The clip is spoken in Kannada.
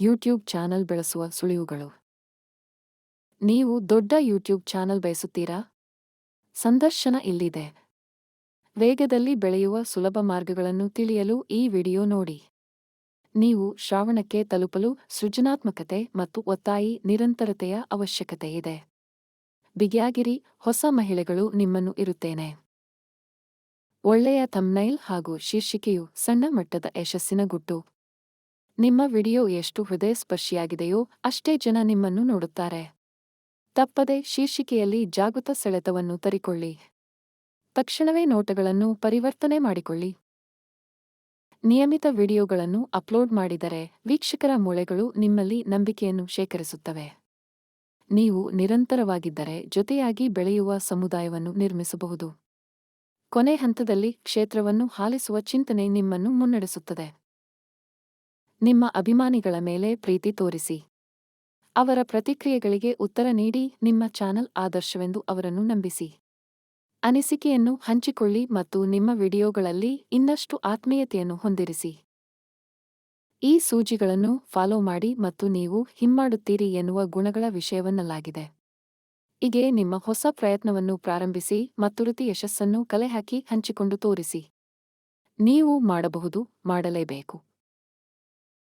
ಯೂಟ್ಯೂಬ್ ಚಾನಲ್ ಬೆಳೆಸುವ ಸುಳಿವುಗಳು. ನೀವು ದೊಡ್ಡ ಯೂಟ್ಯೂಬ್ ಚಾನಲ್ ಬಯಸುತ್ತೀರಾ? ಸಂದರ್ಶನ ಇಲ್ಲಿದೆ. ವೇಗದಲ್ಲಿ ಬೆಳೆಯುವ ಸುಲಭ ಮಾರ್ಗಗಳನ್ನು ತಿಳಿಯಲು ಈ ವಿಡಿಯೋ ನೋಡಿ. ನೀವು ಶ್ರಾವಣಕ್ಕೆ ತಲುಪಲು ಸೃಜನಾತ್ಮಕತೆ ಮತ್ತು ಒತ್ತಾಯಿ ನಿರಂತರತೆಯ ಅವಶ್ಯಕತೆ ಇದೆ. ಬಿಗಿಯಾಗಿರಿ, ಹೊಸ ಮಹಿಳೆಗಳು ನಿಮ್ಮನ್ನು ಇರುತ್ತೇನೆ. ಒಳ್ಳೆಯ ಥಮ್ನೈಲ್ ಹಾಗೂ ಶೀರ್ಷಿಕೆಯು ಸಣ್ಣ ಮಟ್ಟದ ಯಶಸ್ಸಿನ ಗುಟ್ಟು. ನಿಮ್ಮ ವಿಡಿಯೋ ಎಷ್ಟು ಹೃದಯಸ್ಪರ್ಶಿಯಾಗಿದೆಯೋ ಅಷ್ಟೇ ಜನ ನಿಮ್ಮನ್ನು ನೋಡುತ್ತಾರೆ. ತಪ್ಪದೆ ಶೀರ್ಷಿಕೆಯಲ್ಲಿ ಜಾಗೃತ ಸೆಳೆತವನ್ನು ತರಿಕೊಳ್ಳಿ. ತಕ್ಷಣವೇ ನೋಟಗಳನ್ನು ಪರಿವರ್ತನೆ ಮಾಡಿಕೊಳ್ಳಿ. ನಿಯಮಿತ ವಿಡಿಯೋಗಳನ್ನು ಅಪ್ಲೋಡ್ ಮಾಡಿದರೆ ವೀಕ್ಷಕರ ಮೂಳೆಗಳು ನಿಮ್ಮಲ್ಲಿ ನಂಬಿಕೆಯನ್ನು ಶೇಖರಿಸುತ್ತವೆ. ನೀವು ನಿರಂತರವಾಗಿದ್ದರೆ ಜೊತೆಯಾಗಿ ಬೆಳೆಯುವ ಸಮುದಾಯವನ್ನು ನಿರ್ಮಿಸಬಹುದು. ಕೊನೆ ಹಂತದಲ್ಲಿ ಕ್ಷೇತ್ರವನ್ನು ಹಾಲಿಸುವ ಚಿಂತನೆ ನಿಮ್ಮನ್ನು ಮುನ್ನಡೆಸುತ್ತದೆ. ನಿಮ್ಮ ಅಭಿಮಾನಿಗಳ ಮೇಲೆ ಪ್ರೀತಿ ತೋರಿಸಿ. ಅವರ ಪ್ರತಿಕ್ರಿಯೆಗಳಿಗೆ ಉತ್ತರ ನೀಡಿ, ನಿಮ್ಮ ಚಾನಲ್ ಆದರ್ಶವೆಂದು ಅವರನ್ನು ನಂಬಿಸಿ. ಅನಿಸಿಕೆಯನ್ನು ಹಂಚಿಕೊಳ್ಳಿ ಮತ್ತು ನಿಮ್ಮ ವಿಡಿಯೋಗಳಲ್ಲಿ ಇನ್ನಷ್ಟು ಆತ್ಮೀಯತೆಯನ್ನು ಹೊಂದಿರಿಸಿ. ಈ ಸೂಜಿಗಳನ್ನು ಫಾಲೋ ಮಾಡಿ ಮತ್ತು ನೀವು ಹಿಮ್ಮಾಡುತ್ತೀರಿ ಎನ್ನುವ ಗುಣಗಳ ವಿಷಯವನ್ನಲಾಗಿದೆ. ಹೀಗೆ ನಿಮ್ಮ ಹೊಸ ಪ್ರಯತ್ನವನ್ನು ಪ್ರಾರಂಭಿಸಿ ಮತ್ತು ವೃತ್ತಿ ಯಶಸ್ಸನ್ನು ಕಲೆಹಾಕಿ ಹಂಚಿಕೊಂಡು ತೋರಿಸಿ. ನೀವು ಮಾಡಬಹುದು, ಮಾಡಲೇಬೇಕು.